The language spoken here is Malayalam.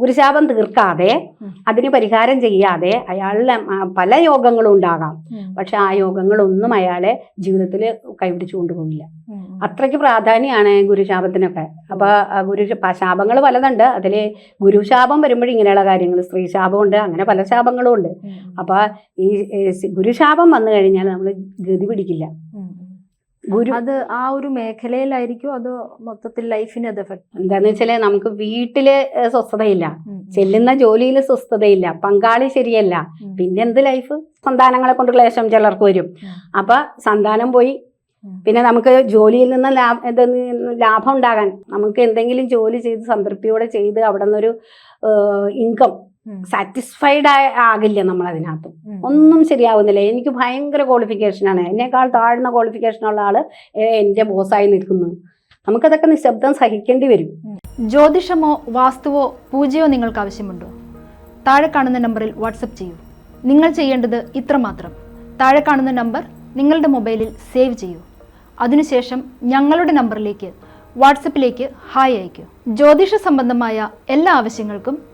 ഗുരുശാപം തീർക്കാതെ അതിന് പരിഹാരം ചെയ്യാതെ അയാളിലെ പല യോഗങ്ങളും ഉണ്ടാകാം. പക്ഷെ ആ യോഗങ്ങളൊന്നും അയാളെ ജീവിതത്തിൽ കൈപിടിച്ചു കൊണ്ടുപോകില്ല അത്രയ്ക്ക് പ്രാധാന്യമാണ് ഗുരുശാപത്തിനൊക്കെ. അപ്പൊ ഗുരു ശാപങ്ങൾ പലതുണ്ട്. അതിൽ ഗുരുശാപം വരുമ്പോഴും ഇങ്ങനെയുള്ള കാര്യങ്ങൾ സ്ത്രീ ശാപമുണ്ട് അങ്ങനെ പല ശാപങ്ങളും ഉണ്ട്. അപ്പൊ ഈ ഗുരുശാപം വന്നു കഴിഞ്ഞാൽ നമ്മൾ ഗതി പിടിക്കില്ല. ഗുരു അത് ആ ഒരു മേഖലയിലായിരിക്കും അത് മൊത്തത്തിൽ ലൈഫിന് അത് എഫക്ട് എന്താന്ന് വെച്ചാൽ നമുക്ക് വീട്ടിൽ സ്വസ്ഥതയില്ല. ചെല്ലുന്ന ജോലിയിൽ സ്വസ്ഥതയില്ല. പങ്കാളി ശരിയല്ല. പിന്നെ എന്ത് ലൈഫ്? സന്താനങ്ങളെ കൊണ്ട് ക്ലേശം ചിലർക്ക് വരും. അപ്പൊ സന്താനം പോയി. പിന്നെ നമുക്ക് ജോലിയിൽ നിന്ന് ലാഭം എന്താ ലാഭം ഉണ്ടാകാൻ നമുക്ക് എന്തെങ്കിലും ജോലി ചെയ്ത് സംതൃപ്തിയോടെ ചെയ്ത് അവിടെ നിന്നൊരു ഇൻകം സാറ്റിസ്ഫൈഡ് ആകില്ല നമ്മൾ അതിനകത്ത് ഒന്നും ശരിയാവുന്നില്ല. എനിക്ക് ഭയങ്കര ക്വാളിഫിക്കേഷനാണ് എന്നേക്കാൾ താഴ്ന്ന ക്വാളിഫിക്കേഷനുള്ള ആൾ എന്റെ എന്റെ ബോസായി നിൽക്കുന്നു. നമുക്കതൊക്കെ നിശബ്ദം സഹിക്കേണ്ടി വരും. ജ്യോതിഷമോ വാസ്തുവോ പൂജയോ നിങ്ങൾക്ക് ആവശ്യമുണ്ടോ? താഴെ കാണുന്ന നമ്പറിൽ വാട്സപ്പ് ചെയ്യൂ. നിങ്ങൾ ചെയ്യേണ്ടത് ഇത്ര മാത്രം. താഴെ കാണുന്ന നമ്പർ നിങ്ങളുടെ മൊബൈലിൽ സേവ് ചെയ്യൂ. അതിനുശേഷം ഞങ്ങളുടെ നമ്പറിലേക്ക് വാട്സപ്പിലേക്ക് ഹായ് അയയ്ക്കൂ. ജ്യോതിഷ സംബന്ധമായ എല്ലാ ആവശ്യങ്ങൾക്കും